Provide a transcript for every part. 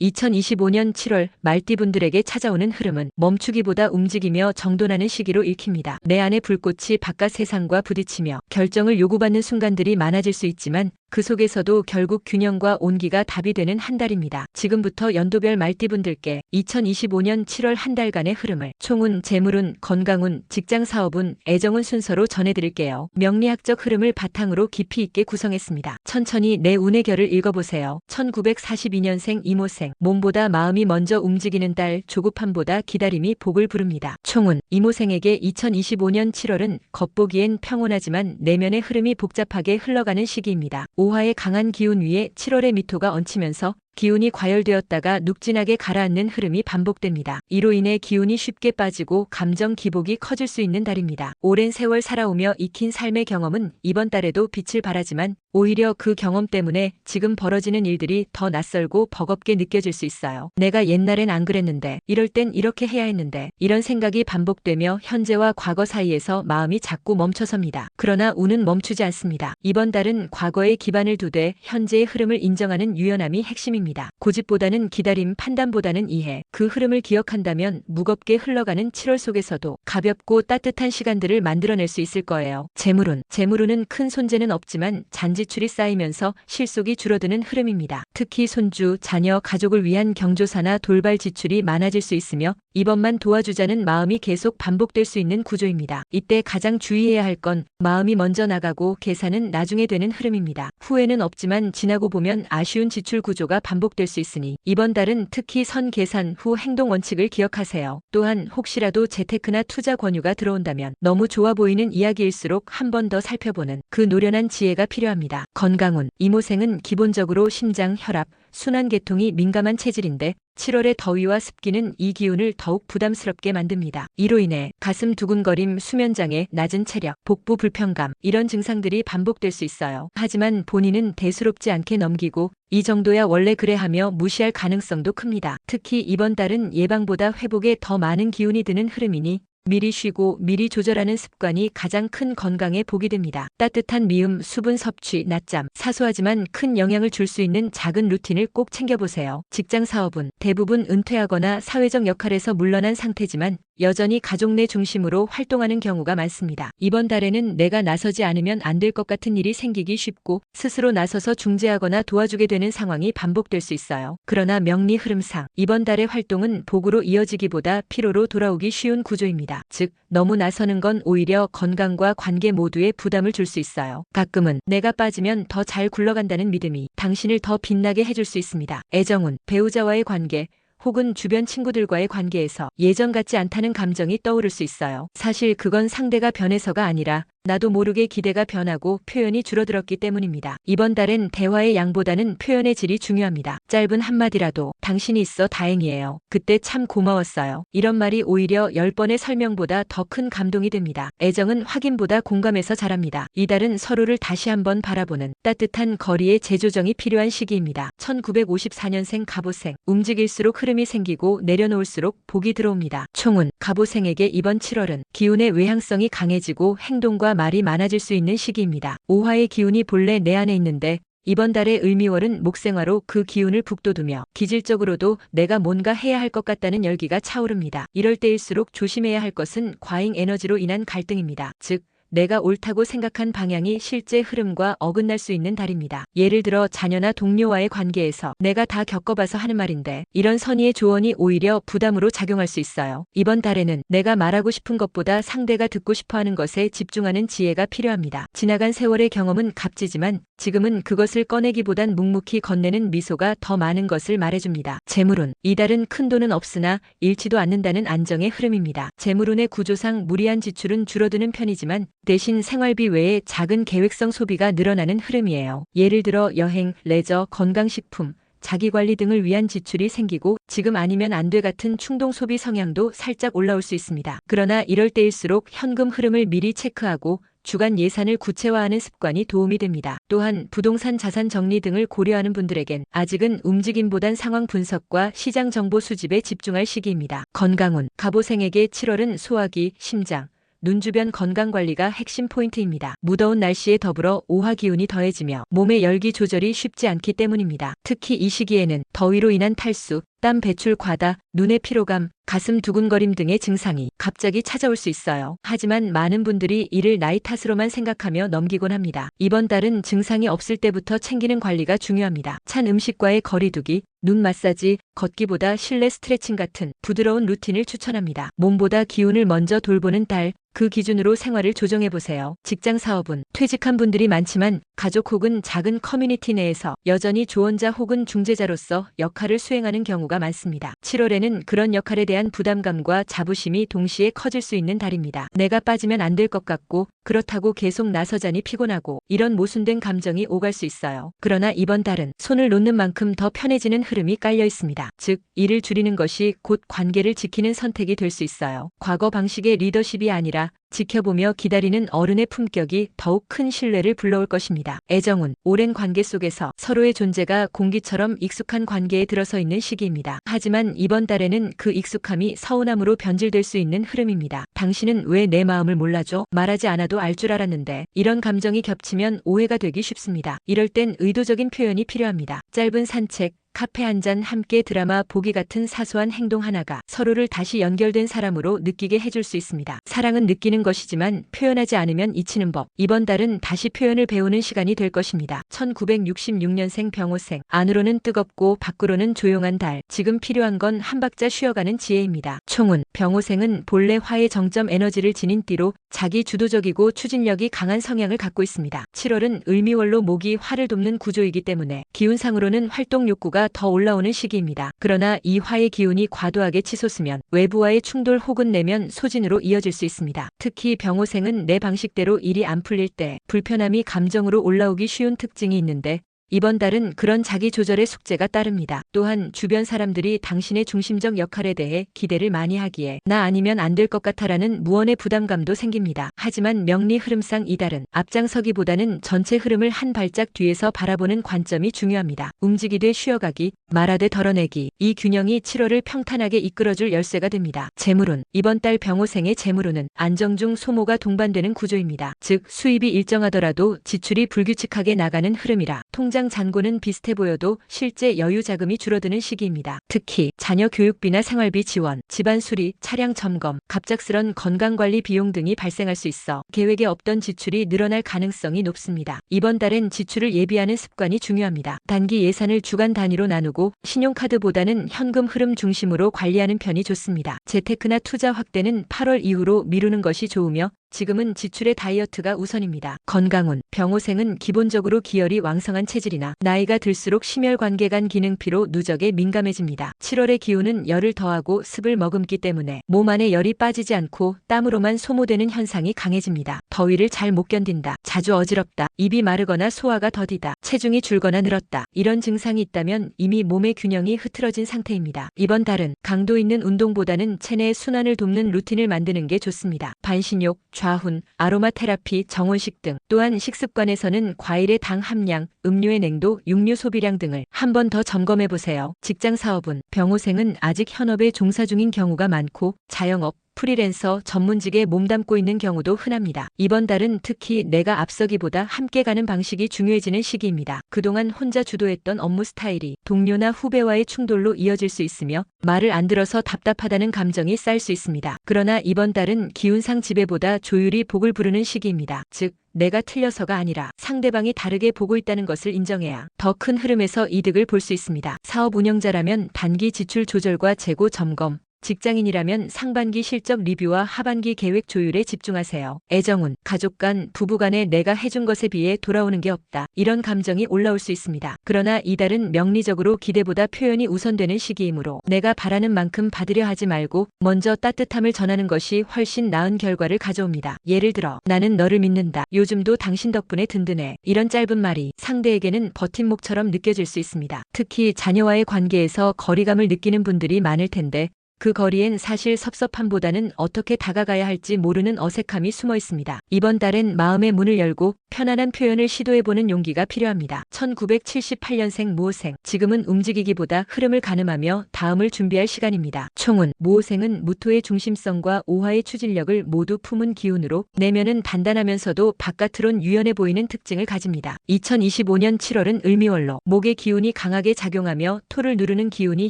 2025년 7월 말띠분들에게 찾아오는 흐름은 멈추기보다 움직이며 정돈하는 시기로 읽힙니다. 내 안의 불꽃이 바깥 세상과 부딪히며 결정을 요구받는 순간들이 많아질 수 있지만 그 속에서도 결국 균형과 온기가 답이 되는 한 달입니다. 지금부터 연도별 말띠분들께 2025년 7월 한 달간의 흐름을 총운, 재물운, 건강운, 직장 사업운, 애정운 순서로 전해드릴게요. 명리학적 흐름을 바탕으로 깊이 있게 구성했습니다. 천천히 내 운의 결을 읽어보세요. 1942년생 이모생, 몸보다 마음이 먼저 움직이는 달, 조급함보다 기다림이 복을 부릅니다. 총운, 이모생에게 2025년 7월은 겉보기엔 평온하지만 내면의 흐름이 복잡하게 흘러가는 시기입니다. 오화의 강한 기운 위에 7월의 미토가 얹히면서 기운이 과열되었다가 눅진하게 가라앉는 흐름이 반복됩니다. 이로 인해 기운이 쉽게 빠지고 감정 기복이 커질 수 있는 달입니다. 오랜 세월 살아오며 익힌 삶의 경험은 이번 달에도 빛을 발하지만 오히려 그 경험 때문에 지금 벌어지는 일들이 더 낯설고 버겁게 느껴질 수 있어요. 내가 옛날엔 안 그랬는데, 이럴 땐 이렇게 해야 했는데, 이런 생각이 반복되며 현재와 과거 사이에서 마음이 자꾸 멈춰섭니다. 그러나 운은 멈추지 않습니다. 이번 달은 과거의 기반을 두되 현재의 흐름을 인정하는 유연함이 핵심입니다. 고집보다는 기다림, 판단보다는 이해. 그 흐름을 기억한다면 무겁게 흘러가는 7월 속에서도 가볍고 따뜻한 시간들을 만들어낼 수 있을 거예요. 재물운. 재물운은 큰 손재는 없지만 잔지출이 쌓이면서 실속이 줄어드는 흐름입니다. 특히 손주, 자녀, 가족을 위한 경조사나 돌발 지출이 많아질 수 있으며 이번만 도와주자는 마음이 계속 반복될 수 있는 구조입니다. 이때 가장 주의해야 할 건 마음이 먼저 나가고 계산은 나중에 되는 흐름입니다. 후회는 없지만 지나고 보면 아쉬운 지출 구조가 반복될 수 있으니 이번 달은 특히 선 계산 후 행동 원칙을 기억하세요. 또한 혹시라도 재테크나 투자 권유가 들어온다면 너무 좋아 보이는 이야기일수록 한 번 더 살펴보는 그 노련한 지혜가 필요합니다. 건강운 이모생은 기본적으로 심장, 혈압, 순환계통이 민감한 체질인데 7월의 더위와 습기는 이 기운을 더욱 부담스럽게 만듭니다. 이로 인해 가슴 두근거림, 수면장애, 낮은 체력, 복부 불편감 이런 증상들이 반복될 수 있어요. 하지만 본인은 대수롭지 않게 넘기고 이 정도야 원래 그래 하며 무시할 가능성도 큽니다. 특히 이번 달은 예방보다 회복에 더 많은 기운이 드는 흐름이니 미리 쉬고 미리 조절하는 습관이 가장 큰 건강에 복이 됩니다. 따뜻한 미음, 수분 섭취, 낮잠, 사소하지만 큰 영향을 줄 수 있는 작은 루틴을 꼭 챙겨보세요. 직장 사업은 대부분 은퇴하거나 사회적 역할에서 물러난 상태지만 여전히 가족 내 중심으로 활동하는 경우가 많습니다. 이번 달에는 내가 나서지 않으면 안 될 것 같은 일이 생기기 쉽고 스스로 나서서 중재하거나 도와주게 되는 상황이 반복될 수 있어요. 그러나 명리 흐름상 이번 달의 활동은 복으로 이어지기보다 피로로 돌아오기 쉬운 구조입니다. 즉, 너무 나서는 건 오히려 건강과 관계 모두에 부담을 줄 수 있어요. 가끔은 내가 빠지면 더 잘 굴러간다는 믿음이 당신을 더 빛나게 해줄 수 있습니다. 애정은 배우자와의 관계, 혹은 주변 친구들과의 관계에서 예전 같지 않다는 감정이 떠오를 수 있어요. 사실 그건 상대가 변해서가 아니라 나도 모르게 기대가 변하고 표현이 줄어들었기 때문입니다. 이번 달엔 대화의 양보다는 표현의 질이 중요합니다. 짧은 한마디라도 당신이 있어 다행이에요. 그때 참 고마웠어요. 이런 말이 오히려 10번의 설명보다 더 큰 감동이 됩니다. 애정은 확인보다 공감에서 자랍니다. 이 달은 서로를 다시 한번 바라보는 따뜻한 거리의 재조정이 필요한 시기입니다. 1954년생 갑오생 움직일수록 흐름이 생기고 내려놓을수록 복이 들어옵니다. 총은 갑오생에게 이번 7월은 기운의 외향성이 강해지고 행동과 말이 많아질 수 있는 시기입니다. 오화의 기운이 본래 내 안에 있는데 이번 달의 을미월은 목생화로 그 기운을 북돋우며 기질적으로도 내가 뭔가 해야 할 것 같다는 열기가 차오릅니다. 이럴 때일수록 조심해야 할 것은 과잉 에너지로 인한 갈등입니다. 즉, 내가 옳다고 생각한 방향이 실제 흐름과 어긋날 수 있는 달입니다. 예를 들어 자녀나 동료와의 관계에서 내가 다 겪어봐서 하는 말인데 이런 선의의 조언이 오히려 부담으로 작용할 수 있어요. 이번 달에는 내가 말하고 싶은 것보다 상대가 듣고 싶어 하는 것에 집중하는 지혜가 필요합니다. 지나간 세월의 경험은 값지지만 지금은 그것을 꺼내기보단 묵묵히 건네는 미소가 더 많은 것을 말해줍니다. 재물운 이 달은 큰 돈은 없으나 잃지도 않는다는 안정의 흐름입니다. 재물운의 구조상 무리한 지출은 줄어드는 편이지만 대신 생활비 외에 작은 계획성 소비가 늘어나는 흐름이에요. 예를 들어 여행, 레저, 건강식품, 자기관리 등을 위한 지출이 생기고 지금 아니면 안 돼 같은 충동 소비 성향도 살짝 올라올 수 있습니다. 그러나 이럴 때일수록 현금 흐름을 미리 체크하고 주간 예산을 구체화하는 습관이 도움이 됩니다. 또한 부동산 자산 정리 등을 고려하는 분들에겐 아직은 움직임보단 상황 분석과 시장 정보 수집에 집중할 시기입니다. 건강운 갑오생에게 7월은 소화기, 심장, 눈 주변 건강 관리가 핵심 포인트입니다. 무더운 날씨에 더불어 오화 기운이 더해지며 몸의 열기 조절이 쉽지 않기 때문입니다. 특히 이 시기에는 더위로 인한 탈수, 땀 배출 과다, 눈의 피로감, 가슴 두근거림 등의 증상이 갑자기 찾아올 수 있어요. 하지만 많은 분들이 이를 나이 탓으로만 생각하며 넘기곤 합니다. 이번 달은 증상이 없을 때부터 챙기는 관리가 중요합니다. 찬 음식과의 거리두기, 눈 마사지, 걷기보다 실내 스트레칭 같은 부드러운 루틴을 추천합니다. 몸보다 기운을 먼저 돌보는 달, 그 기준으로 생활을 조정해 보세요. 직장 사업은 퇴직한 분들이 많지만 가족 혹은 작은 커뮤니티 내에서 여전히 조언자 혹은 중재자로서 역할을 수행하는 경우가 많습니다. 7월에는 그런 역할에 대한 부담감과 자부심이 동시에 커질 수 있는 달입니다. 내가 빠지면 안 될 것 같고 그렇다고 계속 나서자니 피곤하고 이런 모순된 감정이 오갈 수 있어요. 그러나 이번 달은 손을 놓는 만큼 더 편해지는 흐름이 깔려 있습니다. 즉, 일을 줄이는 것이 곧 관계를 지키는 선택이 될 수 있어요. 과거 방식의 리더십이 아니라 지켜보며 기다리는 어른의 품격이 더욱 큰 신뢰를 불러올 것입니다. 애정은 오랜 관계 속에서 서로의 존재가 공기처럼 익숙한 관계에 들어서 있는 시기입니다. 하지만 이번 달에는 그 익숙함이 서운함으로 변질될 수 있는 흐름입니다. 당신은 왜 내 마음을 몰라줘? 말하지 않아도 알 줄 알았는데 이런 감정이 겹치면 오해가 되기 쉽습니다. 이럴 땐 의도적인 표현이 필요합니다. 짧은 산책, 카페 한 잔 함께 드라마 보기 같은 사소한 행동 하나가 서로를 다시 연결된 사람으로 느끼게 해줄 수 있습니다. 사랑은 느끼는 것이지만 표현하지 않으면 잊히는 법. 이번 달은 다시 표현을 배우는 시간이 될 것입니다. 1966년생 병호생. 안으로는 뜨겁고 밖으로는 조용한 달. 지금 필요한 건 한 박자 쉬어가는 지혜입니다. 총은 병호생은 본래 화의 정점 에너지를 지닌 띠로 자기 주도적이고 추진력이 강한 성향을 갖고 있습니다. 7월은 을미월로 목이 화를 돕는 구조이기 때문에 기운상으로는 활동 욕구가 더 올라오는 시기입니다. 그러나 이 화의 기운이 과도하게 치솟으면 외부와의 충돌 혹은 내면 소진으로 이어질 수 있습니다. 특히 병호생은 내 방식대로 일이 안 풀릴 때 불편함이 감정으로 올라오기 쉬운 특징이 있는데 이번 달은 그런 자기 조절의 숙제가 따릅니다. 또한 주변 사람들이 당신의 중심적 역할에 대해 기대를 많이 하기에 나 아니면 안 될 것 같아라는 무언의 부담감도 생깁니다. 하지만 명리 흐름상 이달은 앞장서기보다는 전체 흐름을 한 발짝 뒤에서 바라보는 관점이 중요합니다. 움직이되 쉬어가기, 말하되 덜어내기, 이 균형이 7월을 평탄하게 이끌어줄 열쇠가 됩니다. 재물운, 이번 달 병호생의 재물운은 안정 중 소모가 동반되는 구조입니다. 즉 수입이 일정하더라도 지출이 불규칙하게 나가는 흐름이라 통장 잔고는 비슷해 보여도 실제 여유 자금이 줄어드는 시기입니다. 특히 자녀 교육비나 생활비 지원, 집안 수리, 차량 점검, 갑작스런 건강관리 비용 등이 발생할 수 있어 계획에 없던 지출이 늘어날 가능성이 높습니다. 이번 달엔 지출을 예비하는 습관이 중요합니다. 단기 예산을 주간 단위로 나누고 신용카드보다는 현금 흐름 중심으로 관리하는 편이 좋습니다. 재테크나 투자 확대는 8월 이후로 미루는 것이 좋으며 지금은 지출의 다이어트가 우선입니다. 건강운, 병호생은 기본적으로 기혈이 왕성한 체질이나 나이가 들수록 심혈관계 간 기능피로 누적에 민감해집니다. 7월의 기운은 열을 더하고 습을 머금기 때문에 몸 안에 열이 빠지지 않고 땀으로만 소모되는 현상이 강해집니다. 더위를 잘 못 견딘다. 자주 어지럽다. 입이 마르거나 소화가 더디다. 체중이 줄거나 늘었다. 이런 증상이 있다면 이미 몸의 균형이 흐트러진 상태입니다. 이번 달은 강도 있는 운동보다는 체내 순환을 돕는 루틴을 만드는 게 좋습니다. 반신욕, 좌훈, 아로마 테라피, 정원식 등 또한 식습관에서는 과일의 당 함량, 음료의 냉도, 육류 소비량 등을 한 번 더 점검해 보세요. 직장 사업은 병호생은 아직 현업에 종사 중인 경우가 많고 자영업, 프리랜서 전문직에 몸담고 있는 경우도 흔합니다. 이번 달은 특히 내가 앞서기보다 함께 가는 방식이 중요해지는 시기입니다. 그동안 혼자 주도했던 업무 스타일이 동료나 후배와의 충돌로 이어질 수 있으며 말을 안 들어서 답답하다는 감정이 쌓일 수 있습니다. 그러나 이번 달은 기운상 지배보다 조율이 복을 부르는 시기입니다. 즉, 내가 틀려서가 아니라 상대방이 다르게 보고 있다는 것을 인정해야 더 큰 흐름에서 이득을 볼 수 있습니다. 사업 운영자라면 단기 지출 조절과 재고 점검, 직장인이라면 상반기 실적 리뷰와 하반기 계획 조율에 집중하세요. 애정운, 가족 간, 부부 간에 내가 해준 것에 비해 돌아오는 게 없다. 이런 감정이 올라올 수 있습니다. 그러나 이달은 명리적으로 기대보다 표현이 우선되는 시기이므로 내가 바라는 만큼 받으려 하지 말고 먼저 따뜻함을 전하는 것이 훨씬 나은 결과를 가져옵니다. 예를 들어, 나는 너를 믿는다. 요즘도 당신 덕분에 든든해. 이런 짧은 말이 상대에게는 버팀목처럼 느껴질 수 있습니다. 특히 자녀와의 관계에서 거리감을 느끼는 분들이 많을 텐데 그 거리엔 사실 섭섭함보다는 어떻게 다가가야 할지 모르는 어색함이 숨어 있습니다. 이번 달엔 마음의 문을 열고 편안한 표현을 시도해보는 용기가 필요합니다. 1978년생 모호생. 지금은 움직이기보다 흐름을 가늠하며 다음을 준비할 시간입니다. 총은 모호생은 무토의 중심성과 오화의 추진력을 모두 품은 기운으로 내면은 단단하면서도 바깥으론 유연해 보이는 특징을 가집니다. 2025년 7월은 을미월로 목의 기운이 강하게 작용하며 토를 누르는 기운이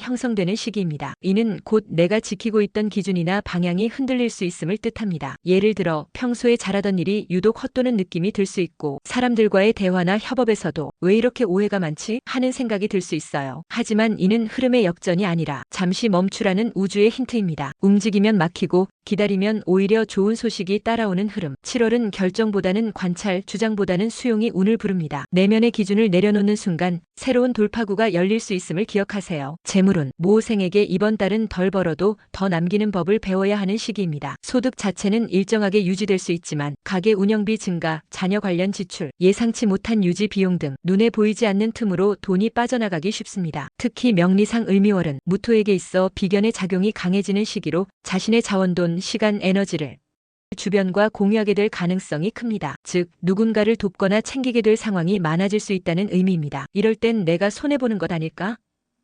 형성되는 시기입니다. 이는 곧 내가 지키고 있던 기준이나 방향이 흔들릴 수 있음을 뜻합니다. 예를 들어 평소에 잘하던 일이 유독 헛도는 느낌이 들 수 있고 사람들과의 대화나 협업에서도 왜 이렇게 오해가 많지 하는 생각이 들 수 있어요. 하지만 이는 흐름의 역전이 아니라 잠시 멈추라는 우주의 힌트입니다. 움직이면 막히고 기다리면 오히려 좋은 소식이 따라오는 흐름. 7월은 결정보다는 관찰, 주장보다는 수용이 운을 부릅니다. 내면의 기준을 내려놓는 순간 새로운 돌파구가 열릴 수 있음을 기억하세요. 재물운 모호생에게 이번 달은 덜 벌어 도 더 남기는 법을 배워야 하는 시기입니다. 소득 자체는 일정하게 유지될 수 있지만 가게 운영비 증가, 자녀 관련 지출, 예상치 못한 유지 비용 등 눈에 보이지 않는 틈으로 돈이 빠져나가기 쉽습니다. 특히 명리상 을미월은 무토에게 있어 비견의 작용이 강해지는 시기로 자신의 자원돈, 시간, 에너지를 주변과 공유하게 될 가능성이 큽니다. 즉, 누군가를 돕거나 챙기게 될 상황이 많아질 수 있다는 의미입니다. 이럴 땐 내가 손해보는 것 아닐까?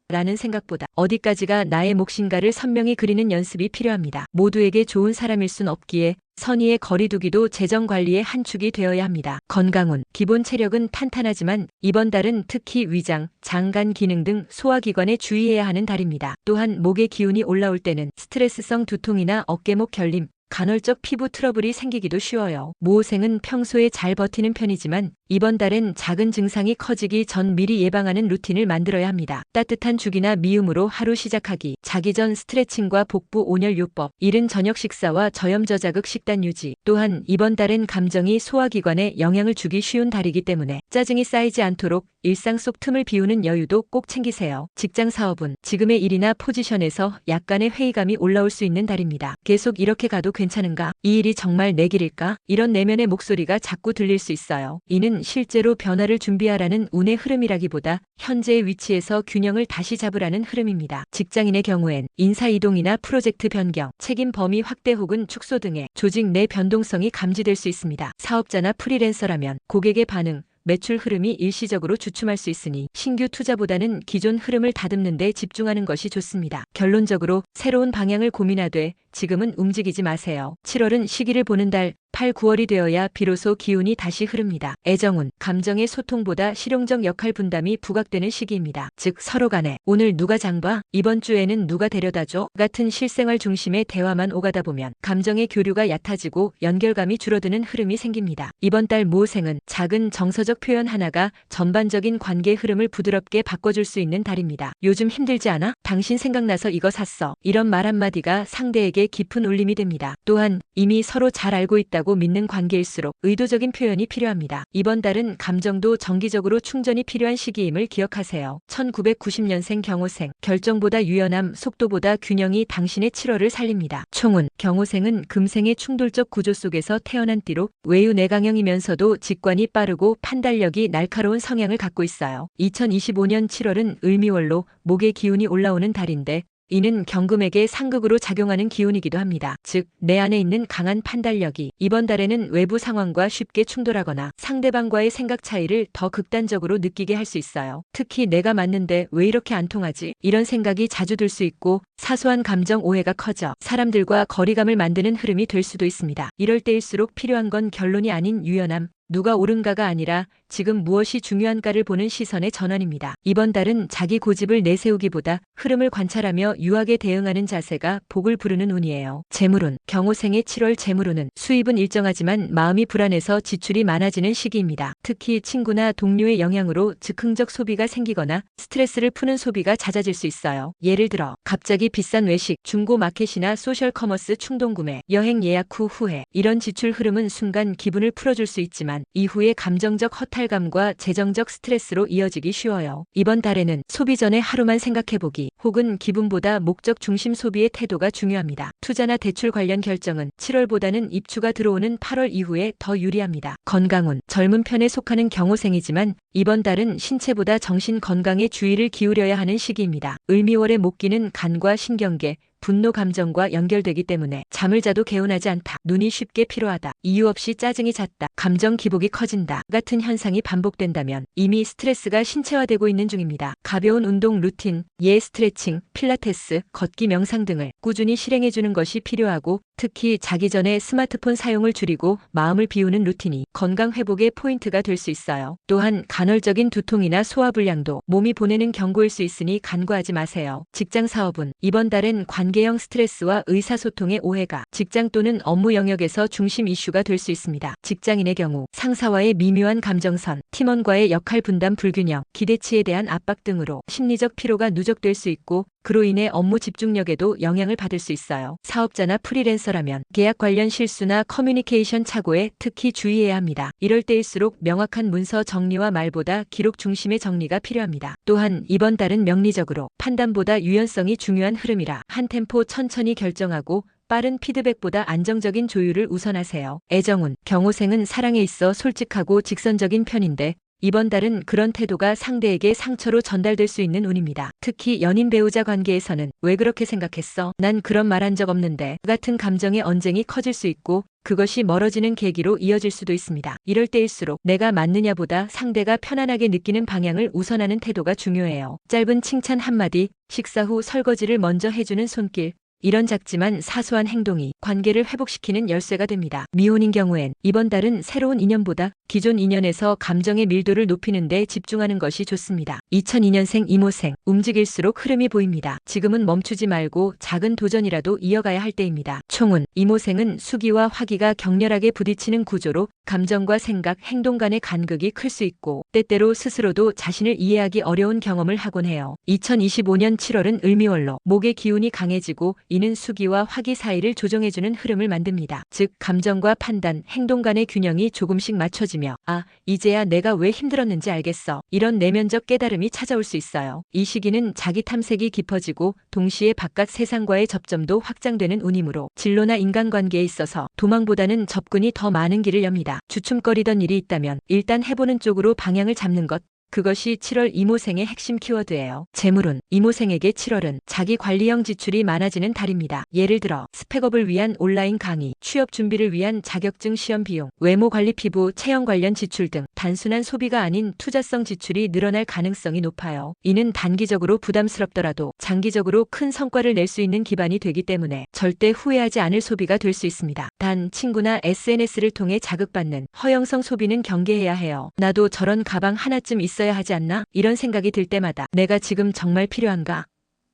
라는 생각보다 어디까지가 나의 몫인가를 선명히 그리는 연습이 필요합니다. 모두에게 좋은 사람일 순 없기에 선의의 거리두기도 재정 관리의 한 축이 되어야 합니다. 건강운, 기본 체력은 탄탄하지만 이번 달은 특히 위장, 장간 기능 등 소화기관에 주의해야 하는 달입니다. 또한 목의 기운이 올라올 때는 스트레스성 두통이나 어깨목 결림, 간헐적 피부 트러블이 생기기도 쉬워요. 모호생은 평소에 잘 버티는 편이지만 이번 달엔 작은 증상이 커지기 전 미리 예방하는 루틴을 만들어야 합니다. 따뜻한 죽이나 미음으로 하루 시작하기, 자기 전 스트레칭과 복부 온열 요법, 이른 저녁 식사와 저염저 자극 식단 유지. 또한 이번 달엔 감정이 소화기관에 영향을 주기 쉬운 달이기 때문에 짜증이 쌓이지 않도록 일상 속 틈을 비우는 여유도 꼭 챙기세요. 직장 사업은 지금의 일이나 포지션에서 약간의 회의감이 올라올 수 있는 달입니다. 계속 이렇게 가도 괜찮은가? 이 일이 정말 내 길일까? 이런 내면의 목소리가 자꾸 들릴 수 있어요. 이는 실제로 변화를 준비하라는 운의 흐름이라기보다 현재의 위치에서 균형을 다시 잡으라는 흐름입니다. 직장인의 경우엔 인사 이동이나 프로젝트 변경, 책임 범위 확대 혹은 축소 등의 조직 내 변동성이 감지될 수 있습니다. 사업자나 프리랜서라면 고객의 반응, 매출 흐름이 일시적으로 주춤할 수 있으니 신규 투자보다는 기존 흐름을 다듬는 데 집중하는 것이 좋습니다. 결론적으로 새로운 방향을 고민하되 지금은 움직이지 마세요. 7월은 시기를 보는 달, 8, 9월이 되어야 비로소 기운이 다시 흐릅니다. 애정운, 감정의 소통보다 실용적 역할 분담이 부각되는 시기입니다. 즉 서로 간에 오늘 누가 장봐? 이번 주에는 누가 데려다줘? 같은 실생활 중심의 대화만 오가다 보면 감정의 교류가 얕아지고 연결감이 줄어드는 흐름이 생깁니다. 이번 달 모생은 작은 정서적 표현 하나가 전반적인 관계 흐름을 부드럽게 바꿔줄 수 있는 달입니다. 요즘 힘들지 않아? 당신 생각나서 이거 샀어. 이런 말 한마디가 상대에게 깊은 울림이 됩니다. 또한 이미 서로 잘 알고 있다 고 믿는 관계일수록 의도적인 표현이 필요합니다. 이번 달은 감정도 정기적으로 충전이 필요한 시기임을 기억하세요. 1990년생 경호생, 결정보다 유연함, 속도보다 균형이 당신의 7월을 살립니다. 총은, 경호생은 금생의 충돌적 구조 속에서 태어난 띠로 외유 내강형이면서도 직관이 빠르고 판단력이 날카로운 성향을 갖고 있어요. 2025년 7월은 을미월로 목의 기운이 올라오는 달인데 이는 경금에게 상극으로 작용하는 기운이기도 합니다. 즉, 내 안에 있는 강한 판단력이 이번 달에는 외부 상황과 쉽게 충돌하거나 상대방과의 생각 차이를 더 극단적으로 느끼게 할 수 있어요. 특히 내가 맞는데 왜 이렇게 안 통하지? 이런 생각이 자주 들 수 있고 사소한 감정 오해가 커져 사람들과 거리감을 만드는 흐름이 될 수도 있습니다. 이럴 때일수록 필요한 건 결론이 아닌 유연함, 누가 옳은가가 아니라 지금 무엇이 중요한가를 보는 시선의 전환입니다. 이번 달은 자기 고집을 내세우기보다 흐름을 관찰하며 유하게 대응하는 자세가 복을 부르는 운이에요. 재물운, 경호생의 7월 재물운은 수입은 일정하지만 마음이 불안해서 지출이 많아지는 시기입니다. 특히 친구나 동료의 영향으로 즉흥적 소비가 생기거나 스트레스를 푸는 소비가 잦아질 수 있어요. 예를 들어 갑자기 비싼 외식, 중고 마켓이나 소셜 커머스 충동 구매, 여행 예약 후 후회 이런 지출 흐름은 순간 기분을 풀어줄 수 있지만 이후에 감정적 허탈 감과 재정적 스트레스로 이어지기 쉬워요. 이번 달에는 소비 전에 하루만 생각해보기 혹은 기분보다 목적 중심 소비의 태도가 중요합니다. 투자나 대출 관련 결정은 7월보다는 입주가 들어오는 8월 이후에 더 유리합니다. 건강운 젊은 편에 속하는 경호생이지만 이번 달은 신체보다 정신 건강에 주의를 기울여야 하는 시기입니다. 을미월의 목기는 간과 신경계, 분노 감정과 연결되기 때문에 잠을 자도 개운하지 않다. 눈이 쉽게 피로하다. 이유 없이 짜증이 잦다. 감정 기복이 커진다. 같은 현상이 반복된다면 이미 스트레스가 신체화되고 있는 중입니다. 가벼운 운동 루틴, 예 스트레칭, 필라테스, 걷기 명상 등을 꾸준히 실행해 주는 것이 필요하고 특히 자기 전에 스마트폰 사용을 줄이고 마음을 비우는 루틴이 건강 회복의 포인트가 될 수 있어요. 또한 간헐적인 두통이나 소화불량도 몸이 보내는 경고일 수 있으니 간과하지 마세요. 직장 사업은 이번 달엔 관계형 스트레스와 의사소통의 오해가 직장 또는 업무 영역에서 중심 이슈가 될 수 있습니다. 직장인의 경우 상사와의 미묘한 감정선, 팀원과의 역할 분담 불균형, 기대치에 대한 압박 등으로 심리적 피로가 누적될 수 있고 그로 인해 업무 집중력에도 영향을 받을 수 있어요. 사업자나 프리랜서라면 계약 관련 실수나 커뮤니케이션 착오에 특히 주의해야 합니다. 이럴 때일수록 명확한 문서 정리와 말보다 기록 중심의 정리가 필요합니다. 또한 이번 달은 명리적으로 판단보다 유연성이 중요한 흐름이라 한 템포 천천히 결정하고 빠른 피드백보다 안정적인 조율을 우선하세요. 애정운, 경호생은 사랑에 있어 솔직하고 직선적인 편인데 이번 달은 그런 태도가 상대에게 상처로 전달될 수 있는 운입니다. 특히 연인 배우자 관계에서는 왜 그렇게 생각했어? 난 그런 말 한 적 없는데 같은 감정의 언쟁이 커질 수 있고 그것이 멀어지는 계기로 이어질 수도 있습니다. 이럴 때일수록 내가 맞느냐보다 상대가 편안하게 느끼는 방향을 우선하는 태도가 중요해요. 짧은 칭찬 한마디, 식사 후 설거지를 먼저 해주는 손길, 이런 작지만 사소한 행동이 관계를 회복시키는 열쇠가 됩니다. 미혼인 경우엔 이번 달은 새로운 인연보다 기존 인연에서 감정의 밀도를 높이는 데 집중하는 것이 좋습니다. 2002년생 이모생, 움직일수록 흐름이 보입니다. 지금은 멈추지 말고 작은 도전이라도 이어가야 할 때입니다. 총은 이모생은 수기와 화기가 격렬하게 부딪히는 구조로 감정과 생각, 행동 간의 간극이 클 수 있고 때때로 스스로도 자신을 이해하기 어려운 경험을 하곤 해요. 2025년 7월은 을미월로 목의 기운이 강해지고 이는 수기와 화기 사이를 조정해주는 흐름을 만듭니다. 즉 감정과 판단, 행동 간의 균형이 조금씩 맞춰지며 아 이제야 내가 왜 힘들었는지 알겠어. 이런 내면적 깨달음이 찾아올 수 있어요. 이 시기는 자기 탐색이 깊어지고 동시에 바깥 세상과의 접점도 확장되는 운이므로 진로나 인간관계에 있어서 도망보다는 접근이 더 많은 길을 엽니다. 주춤거리던 일이 있다면 일단 해보는 쪽으로 방향을 잡는 것. 그것이 7월 이모생의 핵심 키워드예요. 재물운 이모생에게 7월은 자기 관리형 지출이 많아지는 달입니다. 예를 들어 스펙업을 위한 온라인 강의, 취업 준비를 위한 자격증 시험 비용, 외모 관리 피부, 체형 관련 지출 등 단순한 소비가 아닌 투자성 지출이 늘어날 가능성이 높아요. 이는 단기적으로 부담스럽더라도 장기적으로 큰 성과를 낼 수 있는 기반이 되기 때문에 절대 후회하지 않을 소비가 될 수 있습니다. 단 친구나 SNS를 통해 자극받는 허영성 소비는 경계해야 해요. 나도 저런 가방 하나쯤 있 어야 하지 않나? 이런 생각이 들 때마다 내가 지금 정말 필요한가?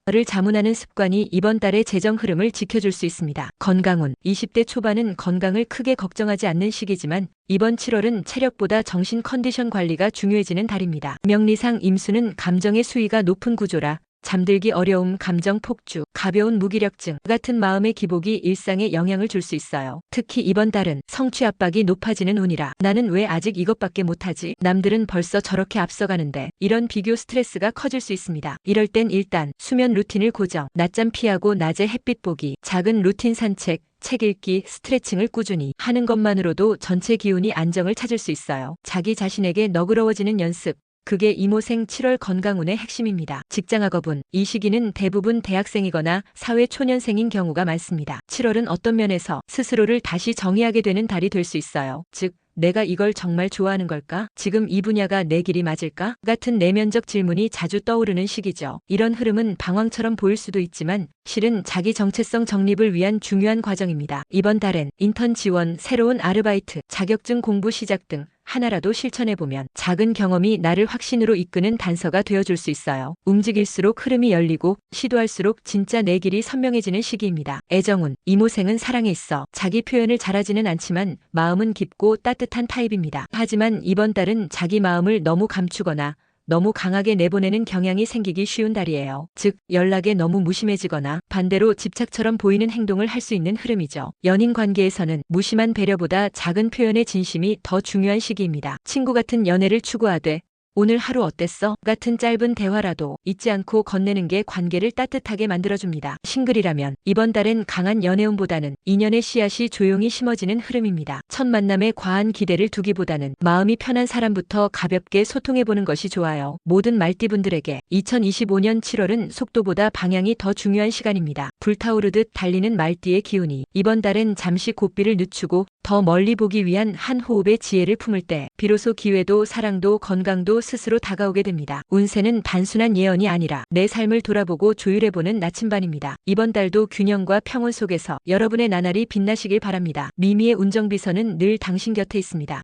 를 자문하는 습관이 이번 달의 재정 흐름을 지켜줄 수 있습니다. 건강운 20대 초반은 건강을 크게 걱정하지 않는 시기지만 이번 7월은 체력보다 정신 컨디션 관리가 중요해지는 달입니다. 명리상 임수는 감정의 수위가 높은 구조라 잠들기 어려움, 감정 폭주, 가벼운 무기력증 같은 마음의 기복이 일상에 영향을 줄 수 있어요. 특히 이번 달은 성취 압박이 높아지는 운이라 나는 왜 아직 이것밖에 못하지? 남들은 벌써 저렇게 앞서가는데 이런 비교 스트레스가 커질 수 있습니다. 이럴 땐 일단 수면 루틴을 고정, 낮잠 피하고 낮에 햇빛 보기, 작은 루틴 산책, 책 읽기, 스트레칭을 꾸준히 하는 것만으로도 전체 기운이 안정을 찾을 수 있어요. 자기 자신에게 너그러워지는 연습, 그게 이모생 7월 건강운의 핵심입니다. 직장학업은 이 시기는 대부분 대학생이거나 사회 초년생인 경우가 많습니다. 7월은 어떤 면에서 스스로를 다시 정의하게 되는 달이 될 수 있어요. 즉, 내가 이걸 정말 좋아하는 걸까? 지금 이 분야가 내 길이 맞을까? 같은 내면적 질문이 자주 떠오르는 시기죠. 이런 흐름은 방황처럼 보일 수도 있지만 실은 자기 정체성 정립을 위한 중요한 과정입니다. 이번 달엔 인턴 지원, 새로운 아르바이트, 자격증 공부 시작 등 하나라도 실천해보면 작은 경험이 나를 확신으로 이끄는 단서가 되어줄 수 있어요. 움직일수록 흐름이 열리고 시도할수록 진짜 내 길이 선명해지는 시기입니다. 애정운, 이모생은 사랑에 있어 자기 표현을 잘하지는 않지만 마음은 깊고 따뜻한 타입입니다. 하지만 이번 달은 자기 마음을 너무 감추거나 너무 강하게 내보내는 경향이 생기기 쉬운 달이에요. 즉, 연락에 너무 무심해지거나 반대로 집착처럼 보이는 행동을 할 수 있는 흐름이죠. 연인 관계에서는 무심한 배려보다 작은 표현의 진심이 더 중요한 시기입니다. 친구 같은 연애를 추구하되 오늘 하루 어땠어? 같은 짧은 대화라도 잊지 않고 건네는 게 관계를 따뜻하게 만들어줍니다. 싱글이라면 이번 달엔 강한 연애운보다는 인연의 씨앗이 조용히 심어지는 흐름입니다. 첫 만남에 과한 기대를 두기보다는 마음이 편한 사람부터 가볍게 소통해보는 것이 좋아요. 모든 말띠분들에게 2025년 7월은 속도보다 방향이 더 중요한 시간입니다. 불타오르듯 달리는 말띠의 기운이 이번 달엔 잠시 고삐를 늦추고 더 멀리 보기 위한 한 호흡의 지혜를 품을 때 비로소 기회도 사랑도 건강도 스스로 다가오게 됩니다. 운세는 단순한 예언이 아니라 내 삶을 돌아보고 조율해보는 나침반입니다. 이번 달도 균형과 평온 속에서 여러분의 나날이 빛나시길 바랍니다. 미미의 운정비서는 늘 당신 곁에 있습니다.